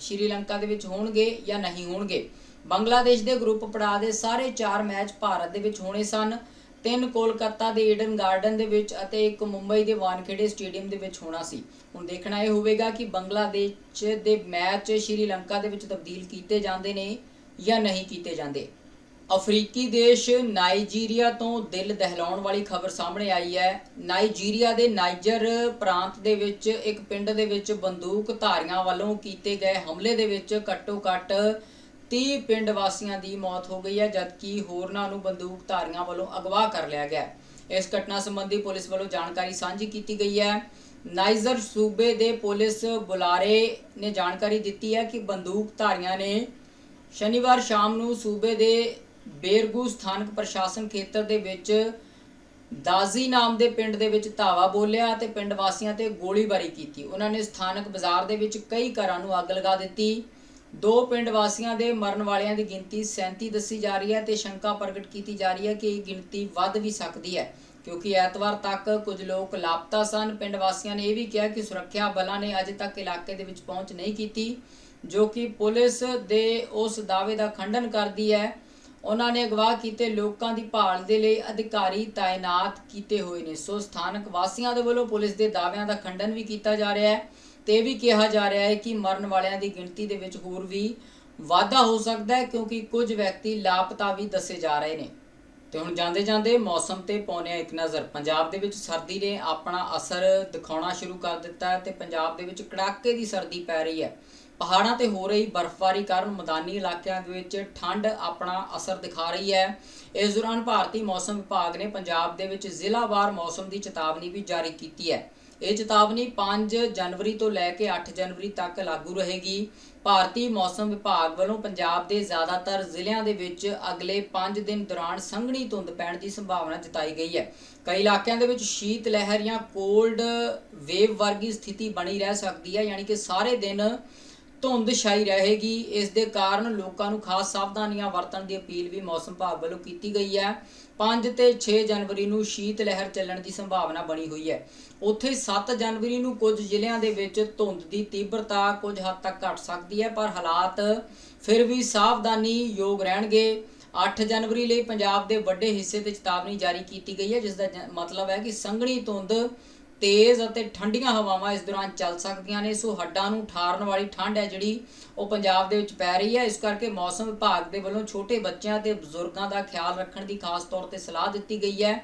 ਸ਼੍ਰੀਲੰਕਾ ਦੇ ਵਿੱਚ ਹੋਣਗੇ ਜਾਂ ਨਹੀਂ ਹੋਣਗੇ। ਬੰਗਲਾਦੇਸ਼ ਦੇ ਗਰੁੱਪ ਪੜਾਅ ਦੇ ਸਾਰੇ 4 ਮੈਚ ਭਾਰਤ ਦੇ ਵਿੱਚ ਹੋਣੇ ਸਨ। ਤਿੰਨ ਕੋਲਕਾਤਾ ਦੇ ਈਡਨ ਗਾਰਡਨ ਦੇ ਵਿੱਚ ਅਤੇ ਇੱਕ ਮੁੰਬਈ ਦੇ ਵਾਨਖੇੜੇ ਸਟੇਡੀਅਮ ਦੇ ਵਿੱਚ ਹੋਣਾ ਸੀ। ਹੁਣ ਦੇਖਣਾ ਇਹ ਹੋਵੇਗਾ ਕਿ ਬੰਗਲਾਦੇਸ਼ ਦੇ ਮੈਚ ਸ਼੍ਰੀਲੰਕਾ ਦੇ ਵਿੱਚ ਤਬਦੀਲ ਕੀਤੇ ਜਾਂਦੇ ਨੇ ਜਾਂ ਨਹੀਂ ਕੀਤੇ ਜਾਂਦੇ। ਅਫਰੀਕੀ ਦੇਸ਼ ਨਾਈਜੀਰੀਆ ਤੋਂ ਦਿਲ ਦਹਿਲਾਉਣ ਵਾਲੀ ਖਬਰ ਸਾਹਮਣੇ ਆਈ ਹੈ। ਨਾਈਜੀਰੀਆ ਦੇ ਨਾਈਜਰ ਪ੍ਰਾਂਤ ਦੇ ਵਿੱਚ ਇੱਕ ਪਿੰਡ ਦੇ ਵਿੱਚ ਬੰਦੂਕ ਧਾਰੀਆਂ ਵੱਲੋਂ ਕੀਤੇ ਗਏ ਹਮਲੇ ਦੇ ਵਿੱਚ ਘੱਟੋ-ਘੱਟ 30 ਪਿੰਡ ਵਾਸੀਆਂ ਦੀ ਮੌਤ ਹੋ ਗਈ ਹੈ, ਜਦਕਿ ਹੋਰਨਾਂ ਨੂੰ ਬੰਦੂਕਧਾਰੀਆਂ ਵੱਲੋਂ ਅਗਵਾ ਕਰ ਲਿਆ ਗਿਆ ਇਸ ਘਟਨਾ ਸੰਬੰਧੀ ਪੁਲਿਸ ਵੱਲੋਂ ਜਾਣਕਾਰੀ ਸਾਂਝੀ ਕੀਤੀ ਗਈ ਹੈ। ਨਾਈਜਰ ਸੂਬੇ ਦੇ ਪੁਲਿਸ ਬੁਲਾਰੇ ਨੇ ਜਾਣਕਾਰੀ ਦਿੱਤੀ ਹੈ ਕਿ ਬੰਦੂਕਧਾਰੀਆਂ ਨੇ ਸ਼ਨੀਵਾਰ ਸ਼ਾਮ ਨੂੰ ਸੂਬੇ ਦੇ ਬੇਰਗੂ ਸਥਾਨਕ ਪ੍ਰਸ਼ਾਸਨ ਖੇਤਰ ਦੇ ਵਿੱਚ ਦਾਜ਼ੀ ਨਾਮ ਦੇ ਪਿੰਡ ਦੇ ਵਿੱਚ ਧਾਵਾ ਬੋਲਿਆ ਤੇ ਪਿੰਡ ਵਾਸੀਆਂ ਤੇ ਗੋਲੀਬਾਰੀ ਕੀਤੀ। ਉਹਨਾਂ ਨੇ ਸਥਾਨਕ ਬਾਜ਼ਾਰ ਦੇ ਵਿੱਚ ਕਈ ਘਰਾਂ ਨੂੰ ਅੱਗ ਲਗਾ ਦਿੱਤੀ। ਦੋ ਪਿੰਡ ਵਾਸੀਆਂ ਦੇ ਮਰਨ ਵਾਲਿਆਂ ਦੀ ਗਿਣਤੀ 37 ਦੱਸੀ ਜਾ ਰਹੀ ਹੈ ਤੇ ਸ਼ੰਕਾ ਪ੍ਰਗਟ ਕੀਤੀ ਜਾ ਰਹੀ ਹੈ ਕਿ ਇਹ ਗਿਣਤੀ ਵੱਧ ਵੀ ਸਕਦੀ ਹੈ, ਕਿਉਂਕਿ ਐਤਵਾਰ ਤੱਕ ਕੁਝ ਲੋਕ ਲਾਪਤਾ ਸਨ। ਪਿੰਡ ਵਾਸੀਆਂ ਨੇ ਇਹ ਵੀ ਕਿਹਾ ਕਿ ਸੁਰੱਖਿਆ ਬਲਾਂ ਨੇ ਅਜੇ ਤੱਕ ਇਲਾਕੇ ਦੇ ਵਿੱਚ ਪਹੁੰਚ ਨਹੀਂ ਕੀਤੀ, ਜੋ ਕਿ ਪੁਲਿਸ ਦੇ ਉਸ ਦਾਅਵੇ ਦਾ ਖੰਡਨ ਕਰਦੀ ਹੈ। ਉਹਨਾਂ ਨੇ ਅਗਵਾ ਕੀਤੇ, ਲੋਕਾਂ ਦੀ ਭਾਲ ਦੇ ਲਈ ਅਧਿਕਾਰੀ ਤਾਇਨਾਤ ਕੀਤੇ ਹੋਏ ਨੇ। ਸੋ ਸਥਾਨਕ ਵਾਸੀਆਂ ਦੇ ਵੱਲੋਂ ਪੁਲਿਸ ਦੇ ਦਾਅਵਿਆਂ ਦਾ ਖੰਡਨ ਵੀ ਕੀਤਾ ਜਾ ਰਿਹਾ ਹੈ। ਤੇ ਵੀ ਕਿਹਾ ਜਾ ਰਿਹਾ ਹੈ ਕਿ ਮਰਨ ਵਾਲਿਆਂ ਦੀ ਗਿਣਤੀ ਦੇ ਵਿੱਚ ਹੋਰ ਵੀ ਵਾਧਾ ਹੋ ਸਕਦਾ ਹੈ ਕਿਉਂਕਿ ਕੁਝ ਵਿਅਕਤੀ ਲਾਪਤਾ ਵੀ ਦੱਸੇ ਜਾ ਰਹੇ ਨੇ। ਤੇ ਹੁਣ ਜਾਂਦੇ ਜਾਂਦੇ ਮੌਸਮ ਤੇ ਪਾਉਂਦੇ ਇੱਕ ਨਜ਼ਰ। ਪੰਜਾਬ ਦੇ ਵਿੱਚ ਸਰਦੀ ਨੇ ਆਪਣਾ ਅਸਰ ਦਿਖਾਉਣਾ ਸ਼ੁਰੂ ਕਰ ਦਿੱਤਾ ਹੈ ਤੇ ਪੰਜਾਬ ਦੇ ਵਿੱਚ ਕੜਾਕੇ ਦੀ ਸਰਦੀ ਪੈ ਰਹੀ ਹੈ। ਪਹਾੜਾਂ ਤੇ ਹੋ ਰਹੀ ਬਰਫ਼ਬਾਰੀ ਕਾਰਨ ਮੈਦਾਨੀ ਇਲਾਕਿਆਂ ਦੇ ਵਿੱਚ ਠੰਡ ਆਪਣਾ ਅਸਰ ਦਿਖਾ ਰਹੀ ਹੈ। ਇਸ ਦੌਰਾਨ ਭਾਰਤੀ ਮੌਸਮ ਵਿਭਾਗ ਨੇ ਪੰਜਾਬ ਦੇ ਵਿੱਚ ਜ਼ਿਲ੍ਹਾਵਾਰ ਮੌਸਮ ਦੀ ਚੇਤਾਵਨੀ ਵੀ ਜਾਰੀ ਕੀਤੀ ਹੈ। ਇਹ ਚੇਤਾਵਨੀ 5 ਜਨਵਰੀ ਤੋਂ ਲੈ ਕੇ 8 ਜਨਵਰੀ ਤੱਕ ਲਾਗੂ ਰਹੇਗੀ। ਭਾਰਤੀ ਮੌਸਮ ਵਿਭਾਗ ਵੱਲੋਂ ਪੰਜਾਬ ਦੇ ਜ਼ਿਆਦਾਤਰ ਜ਼ਿਲ੍ਹਿਆਂ ਦੇ ਵਿੱਚ ਅਗਲੇ 5 ਦਿਨ ਦੌਰਾਨ ਸੰਘਣੀ ਧੁੰਦ ਪੈਣ ਦੀ ਸੰਭਾਵਨਾ ਜਤਾਈ ਗਈ ਹੈ। ਕਈ ਇਲਾਕਿਆਂ ਦੇ ਵਿੱਚ ਸ਼ੀਤ ਲਹਿਰ ਜਾਂ ਕੋਲਡ ਵੇਵ ਵਰਗੀ ਸਥਿਤੀ ਬਣੀ ਰਹਿ ਸਕਦੀ ਹੈ, ਯਾਨੀ ਕਿ ਸਾਰੇ ਦਿਨ ਧੁੰਦ ਛਾਈ ਰਹੇਗੀ। ਇਸ ਦੇ ਕਾਰਨ ਲੋਕਾਂ ਨੂੰ ਖਾਸ ਸਾਵਧਾਨੀਆਂ ਵਰਤਣ ਦੀ ਅਪੀਲ ਵੀ ਮੌਸਮ ਵਿਭਾਗ ਵੱਲੋਂ ਕੀਤੀ ਗਈ ਹੈ। 5 ਤੇ 6 ਜਨਵਰੀ ਨੂੰ ਸ਼ੀਤ ਲਹਿਰ ਚੱਲਣ ਦੀ ਸੰਭਾਵਨਾ ਬਣੀ ਹੋਈ ਹੈ। ਉੱਥੇ 7 ਜਨਵਰੀ ਨੂੰ ਕੁਝ ਜ਼ਿਲ੍ਹਿਆਂ ਦੇ ਵਿੱਚ ਧੁੰਦ ਦੀ ਤੀਬਰਤਾ ਕੁਝ ਹੱਦ ਤੱਕ ਘਟ ਸਕਦੀ ਹੈ, ਪਰ ਹਾਲਾਤ ਫਿਰ ਵੀ ਸਾਵਧਾਨੀ ਯੋਗ ਰਹਿਣਗੇ। 8 ਜਨਵਰੀ ਲਈ ਪੰਜਾਬ ਦੇ ਵੱਡੇ ਹਿੱਸੇ ਤੇ ਚੇਤਾਵਨੀ ਜਾਰੀ ਕੀਤੀ ਗਈ ਹੈ, ਜਿਸ ਦਾ ਮਤਲਬ ਹੈ ਕਿ ਸੰਘਣੀ ਧੁੰਦ ਤੇਜ਼ ਅਤੇ ਠੰਡੀਆਂ ਹਵਾਵਾਂ ਇਸ ਦੌਰਾਨ ਚੱਲ ਸਕਦੀਆਂ ਨੇ, ਸੋ ਹੱਡਾਂ ਨੂੰ ਠਾਰਨ ਵਾਲੀ ਠੰਡ ਹੈ ਜਿਹੜੀ ਉਹ ਪੰਜਾਬ ਦੇ ਵਿੱਚ ਪੈ ਰਹੀ ਹੈ। ਇਸ ਕਰਕੇ ਮੌਸਮ ਵਿਭਾਗ ਦੇ ਵੱਲੋਂ ਛੋਟੇ ਬੱਚਿਆਂ ਤੇ ਬਜ਼ੁਰਗਾਂ ਦਾ ਖਿਆਲ ਰੱਖਣ ਦੀ ਖਾਸ ਤੌਰ ਤੇ ਸਲਾਹ ਦਿੱਤੀ ਗਈ ਹੈ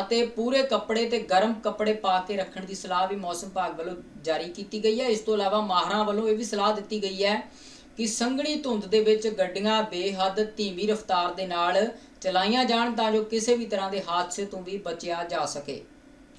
ਅਤੇ ਪੂਰੇ ਕੱਪੜੇ ਤੇ ਗਰਮ ਕੱਪੜੇ ਪਾ ਕੇ ਰੱਖਣ ਦੀ ਸਲਾਹ ਵੀ ਮੌਸਮ ਵਿਭਾਗ ਵੱਲੋਂ ਜਾਰੀ ਕੀਤੀ ਗਈ ਹੈ। ਇਸ ਤੋਂ ਇਲਾਵਾ ਮਾਹਰਾਂ ਵੱਲੋਂ ਇਹ ਵੀ ਸਲਾਹ ਦਿੱਤੀ ਗਈ ਹੈ ਕਿ ਸੰਘਣੀ ਧੁੰਦ ਦੇ ਵਿੱਚ ਗੱਡੀਆਂ ਬੇਹੱਦ ਧੀਮੀ ਰਫ਼ਤਾਰ ਦੇ ਨਾਲ ਚਲਾਈਆਂ ਜਾਣ ਤਾਂ ਜੋ ਕਿਸੇ ਵੀ ਤਰ੍ਹਾਂ ਦੇ ਹਾਦਸੇ ਤੋਂ ਵੀ ਬਚਿਆ ਜਾ ਸਕੇ।